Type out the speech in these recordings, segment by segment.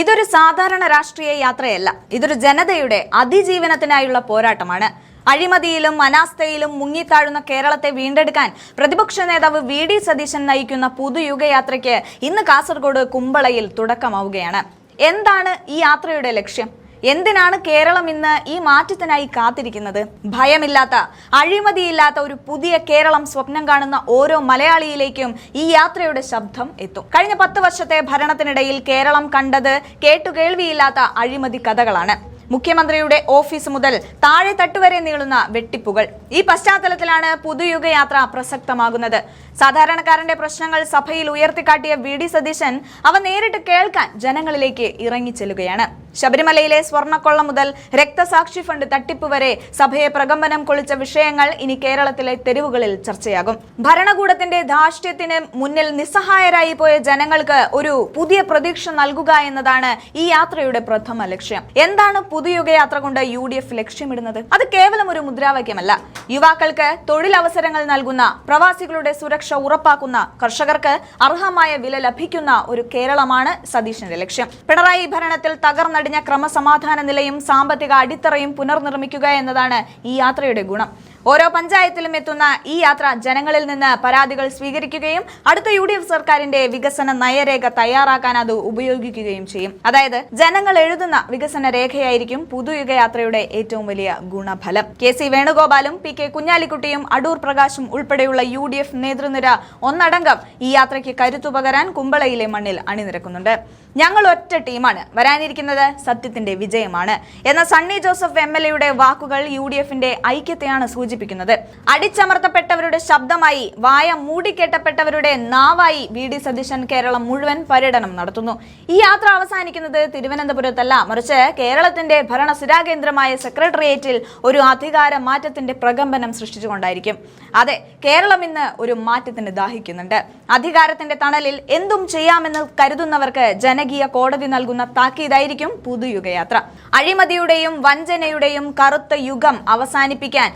ഇതൊരു സാധാരണ രാഷ്ട്രീയ യാത്രയല്ല. ഇതൊരു ജനതയുടെ അതിജീവനത്തിനായുള്ള പോരാട്ടമാണ്. അഴിമതിയിലും അനാസ്ഥയിലും മുങ്ങിത്താഴുന്ന കേരളത്തെ വീണ്ടെടുക്കാൻ പ്രതിപക്ഷ നേതാവ് വി ഡി സതീശൻ നയിക്കുന്ന പുതുയുഗയാത്രയ്ക്ക് ഇന്ന് കാസർഗോഡ് കുമ്പളയിൽ തുടക്കമാവുകയാണ്. എന്താണ് ഈ യാത്രയുടെ ലക്ഷ്യം? എന്തിനാണ് കേരളം ഇന്ന് ഈ മാറ്റത്തിനായി കാത്തിരിക്കുന്നത്? ഭയമില്ലാത്ത അഴിമതിയില്ലാത്ത ഒരു പുതിയ കേരളം സ്വപ്നം കാണുന്ന ഓരോ മലയാളിയിലേക്കും ഈ യാത്രയുടെ ശബ്ദം എത്തും. കഴിഞ്ഞ പത്ത് വർഷത്തെ ഭരണത്തിനിടയിൽ കേരളം കണ്ടത് കേട്ടുകേൾവിയില്ലാത്ത അഴിമതി കഥകളാണ്. മുഖ്യമന്ത്രിയുടെ ഓഫീസ് മുതൽ താഴെ തട്ടുവരെ നീളുന്ന വെട്ടിപ്പുകൾ. ഈ പശ്ചാത്തലത്തിലാണ് പുതുയുഗയാത്ര പ്രസക്തമാകുന്നത്. സാധാരണക്കാരന്റെ പ്രശ്നങ്ങൾ സഭയിൽ ഉയർത്തിക്കാട്ടിയ വി. ഡി. സതീശൻ അവ നേരിട്ട് കേൾക്കാൻ ജനങ്ങളിലേക്ക് ഇറങ്ങിച്ചെല്ലുകയാണ്. ശബരിമലയിലെ സ്വർണക്കൊള്ള മുതൽ രക്തസാക്ഷി ഫണ്ട് തട്ടിപ്പ് വരെ സഭയെ പ്രകമ്പനം കൊളിച്ച വിഷയങ്ങൾ ഇനി കേരളത്തിലെ തെരുവുകളിൽ ചർച്ചയാകും. ഭരണകൂടത്തിന്റെ ധാർഷ്ട്യത്തിന് മുന്നിൽ നിസ്സഹായരായി പോയ ജനങ്ങൾക്ക് ഒരു പുതിയ പ്രതീക്ഷ നൽകുക എന്നതാണ് ഈ യാത്രയുടെ പ്രഥമ ലക്ഷ്യം. എന്താണ് പുതുയുഗയാത്ര കൊണ്ട് യു ലക്ഷ്യമിടുന്നത്? അത് കേവലം ഒരു മുദ്രാവാക്യമല്ല. യുവാക്കൾക്ക് തൊഴിലവസരങ്ങൾ നൽകുന്ന പ്രവാസികളുടെ സുരക്ഷ ഉറപ്പാക്കുന്ന കർഷകർക്ക് അർഹമായ വില ലഭിക്കുന്ന ഒരു കേരളമാണ് സതീഷിന്റെ ലക്ഷ്യം. പിണറായി ഭരണത്തിൽ തകർന്നടിഞ്ഞ ക്രമസമാധാന നിലയും സാമ്പത്തിക അടിത്തറയും പുനർനിർമ്മിക്കുക എന്നതാണ് ഈ യാത്രയുടെ ഗുണം. ഓരോ പഞ്ചായത്തിലും എത്തുന്ന ഈ യാത്ര ജനങ്ങളിൽ നിന്ന് പരാതികൾ സ്വീകരിക്കുകയും അടുത്ത യു ഡി എഫ് സർക്കാരിന്റെ വികസന നയരേഖ തയ്യാറാക്കാൻ അത് ഉപയോഗിക്കുകയും ചെയ്യും. അതായത് ജനങ്ങൾ എഴുതുന്ന വികസന രേഖയായിരിക്കും പുതുയുഗ യാത്രയുടെ ഏറ്റവും വലിയ ഗുണഫലം. കെ സി വേണുഗോപാലും പി കെ കുഞ്ഞാലിക്കുട്ടിയും അടൂർ പ്രകാശും ഉൾപ്പെടെയുള്ള യു ഡി എഫ് നേതൃനിര ഒന്നടങ്കം ഈ യാത്രയ്ക്ക് കരുത്തുപകരാൻ കുമ്പളയിലെ മണ്ണിൽ അണിനിരക്കുന്നുണ്ട്. ഞങ്ങൾ ഒറ്റ ടീമാണ്. വരാനിരിക്കുന്നത് സത്യത്തിന്റെ വിജയമാണ്. എന്ന സണ്ണി ജോസഫ് എം എൽ എയുടെ വാക്കുകൾ യു ഡി എഫിന്റെ ഐക്യത്തെയാണ് സൂചിപ്പിക്കുന്നത്. അടിച്ചമർത്തപ്പെട്ടവരുടെ ശബ്ദമായി വായ മൂടിക്കെട്ടപ്പെട്ടവരുടെ നാവായി വി ഡി സതീശൻ കേരളം മുഴുവൻ പര്യടനം നടത്തുന്നു. ഈ യാത്ര അവസാനിക്കുന്നത് തിരുവനന്തപുരത്തല്ല. മറിച്ച് കേരളത്തിന്റെ ഭരണസിരാകേന്ദ്രമായ സെക്രട്ടേറിയറ്റിൽ ഒരു അധികാര മാറ്റത്തിന്റെ പ്രകമ്പനം സൃഷ്ടിച്ചുകൊണ്ടായിരിക്കും. അതെ കേരളം ഇന്ന് ഒരു മാറ്റത്തിന് ദാഹിക്കുന്നുണ്ട്. അധികാരത്തിന്റെ തണലിൽ എന്തും ചെയ്യാമെന്ന് കരുതുന്നവർക്ക് ജനകീയ കോടതി നൽകുന്ന താക്കീതായിരിക്കും പുതുയുഗയാത്ര. അഴിമതിയുടെയും വഞ്ചനയുടെയും കറുത്ത യുഗം അവസാനിപ്പിക്കാൻ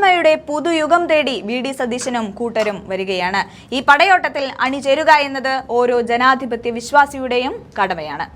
നന്മയുടെ പുതുയുഗം തേടി വി ഡി സതീശനും കൂട്ടരും വരികയാണ്. ഈ പടയോട്ടത്തിൽ അണിചേരുക എന്നത് ഓരോ ജനാധിപത്യ വിശ്വാസിയുടെയും കടമയാണ്.